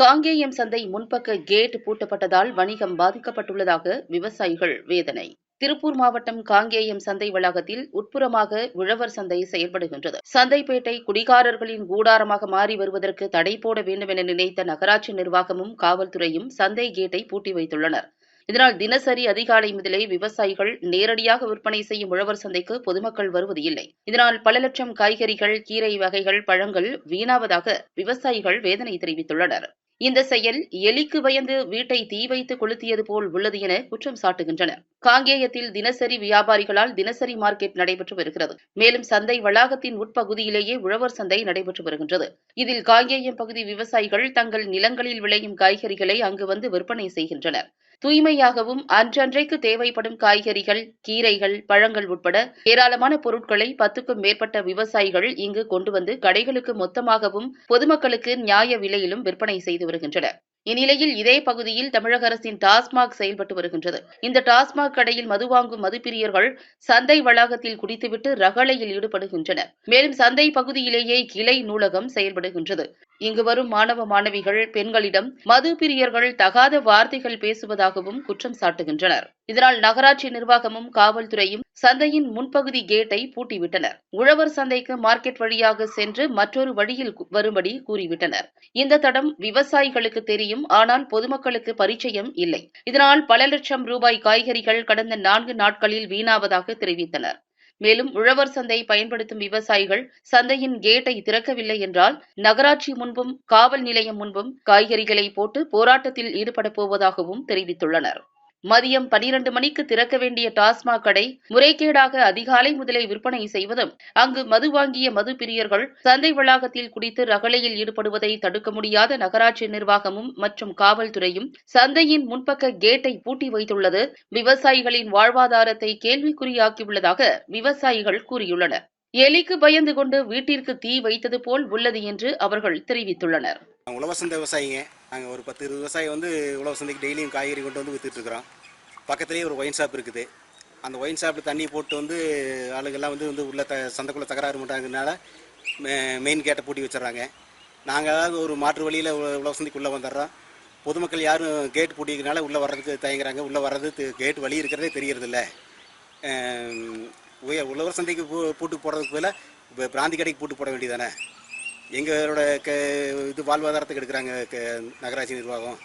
காங்கேயம் சந்தை முன்பக்க கேட் பூட்டப்பட்டதால் வணிகம் பாதிக்கப்பட்டுள்ளதாக விவசாயிகள் வேதனை. திருப்பூர் மாவட்டம் காங்கேயம் சந்தை வளாகத்தில் உட்புறமாக உழவர் சந்தை செயல்படுகின்றது. சந்தைப்பேட்டை குடிகாரர்களின் கூடாரமாக மாறி வருவதற்கு தடை போட வேண்டும் என நினைத்த நகராட்சி நிர்வாகமும் காவல்துறையும் சந்தை கேட்டை பூட்டி வைத்துள்ளனர். இதனால் தினசரி அதிகாலை முதலே விவசாயிகள் நேரடியாக விற்பனை செய்யும் உழவர் சந்தைக்கு பொதுமக்கள் வருவது இல்லை. இதனால் பல லட்சம் காய்கறிகள் கீரை வகைகள் பழங்கள் வீணாவதாக விவசாயிகள் வேதனை தெரிவித்துள்ளனர். இந்த செயல் எலிக்கு பயந்து வீட்டை தீ வைத்து கொளுத்தியது போல் உள்ளது என குற்றம் சாட்டுகின்றனர். காங்கேயத்தில் தினசரி வியாபாரிகளால் தினசரி மார்க்கெட் நடைபெற்று வருகிறது. மேலும் சந்தை வளாகத்தின் உட்பகுதியிலேயே உழவர் சந்தை நடைபெற்று வருகின்றது. இதில் காங்கேயம் பகுதி விவசாயிகள் தங்கள் நிலங்களில் விளையும் காய்கறிகளை அங்கு வந்து விற்பனை செய்கின்றனர். தூய்மையாகவும் அன்றன்றைக்கு தேவைப்படும் காய்கறிகள் கீரைகள் பழங்கள் உட்பட ஏராளமான பொருட்களை பத்துக்கும் மேற்பட்ட விவசாயிகள் இங்கு கொண்டு வந்து கடைகளுக்கு மொத்தமாகவும் பொதுமக்களுக்கு நியாய விலையிலும் விற்பனை செய்து வருகின்றனர். இந்நிலையில் இதே பகுதியில் தமிழக அரசின் டாஸ்மாக் செயல்பட்டு வருகின்றது. இந்த டாஸ்மாக் கடையில் மது வாங்கும் மதுப்பிரியர்கள் சந்தை வளாகத்தில் குடித்துவிட்டு ரகளையில் ஈடுபடுகின்றனர். மேலும் சந்தை பகுதியிலேயே கிளை நூலகம் செயல்படுகின்றது. இங்கு வரும் மாணவ மாணவிகள் பெண்களிடம் மது பிரியர்கள் தகாத வார்த்தைகள் பேசுவதாகவும் குற்றம் சாட்டுகின்றனர். இதனால் நகராட்சி நிர்வாகமும் காவல்துறையும் சந்தையின் முன்பகுதி கேட்டை பூட்டிவிட்டனர். உழவர் சந்தைக்கு மார்க்கெட் வழியாக சென்று மற்றொரு வழியில் வரும்படி கூறிவிட்டனர். இந்த தடம் விவசாயிகளுக்கு தெரியும் ஆனால் பொதுமக்களுக்கு பரிச்சயம் இல்லை. இதனால் பல லட்சம் ரூபாய் காய்கறிகள் கடந்த நான்கு நாட்களில் வீணாவதாக தெரிவித்தனர். மேலும் உழவர் சந்தை பயன்படுத்தும் விவசாயிகள் சந்தையின் கேட்டை திறக்கவில்லை என்றால் நகராட்சி முன்பும் காவல் நிலையம் முன்பும் காய்கறிகளை போட்டு போராட்டத்தில் ஈடுபடப் போவதாகவும் தெரிவித்துள்ளனர். மதியம் பனிரண்டு மணிக்கு திறக்க வேண்டிய டாஸ்மாக் கடை முறைகேடாக அதிகாலை முதலே விற்பனை செய்வதும் அங்கு மது வாங்கிய மது பிரியர்கள் சந்தை வளாகத்தில் குடித்து ரகளையில் ஈடுபடுவதை தடுக்க முடியாத நகராட்சி நிர்வாகமும் மற்றும் காவல்துறையும் சந்தையின் முன்பக்க கேட்டை பூட்டி வைத்துள்ளது. விவசாயிகளின் வாழ்வாதாரத்தை கேள்விக்குறியாக்கியுள்ளதாக விவசாயிகள் கூறியுள்ளனர். எலிக்கு பயந்து கொண்டு வீட்டிற்கு தீ வைத்தது போல் உள்ளது என்று அவர்கள் தெரிவித்துள்ளனர். உழவர் சந்தை விவசாயிங்க. நாங்கள் ஒரு பத்து இருபது விவசாயி வந்து உழவர் சந்தைக்கு டெய்லியும் காய்கறி கொண்டு வந்து விற்றுட்டுருக்குறோம் பக்கத்துலேயே ஒரு ஒயின் ஷாப் இருக்குது. அந்த ஒயின் ஷாப்பில் தண்ணி போட்டு வந்து ஆளுங்கெல்லாம் வந்து வந்து உள்ள த சந்தைக்குள்ளே தகராறு பண்ணுறாங்கனால மெயின் கேட்டை பூட்டி வச்சிடுறாங்க. நாங்கள் ஏதாவது ஒரு மாற்று வழியில் உழவர் சந்தைக்குள்ளே வந்துடுறோம். பொதுமக்கள் யாரும் கேட் பூட்டிக்கிறனால உள்ளே வர்றதுக்கு தயங்குறாங்க. உள்ளே வர்றது கேட் வழி இருக்கிறதே தெரியறதில்ல. உய- உழவர் சந்தைக்கு பூ பூட்டு போடுறதுக்கு பதிலாக இப்போ பிராந்தி கடைக்கு பூட்டு போட வேண்டியதானே எங்களோட க இது வாழ்வாதாரத்துக்கு எடுக்கிறாங்க க நகராட்சி நிர்வாகம்.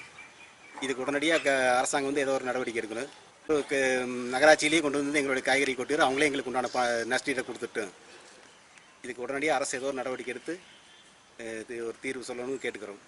இதுக்கு உடனடியாக க அரசாங்கம் வந்து ஏதோ ஒரு நடவடிக்கை எடுக்கணும். நகராட்சியிலேயே கொண்டு வந்து எங்களுடைய காய்கறி கொட்டிடுறோம் அவங்களே எங்களுக்கு உண்டான ப நஷ்டீட்டை கொடுத்துட்டு இதுக்கு உடனடியாக அரசு ஏதோ ஒரு நடவடிக்கை எடுத்து இது ஒரு தீர்வு சொல்லணும்னு கேட்டுக்கிறோம்.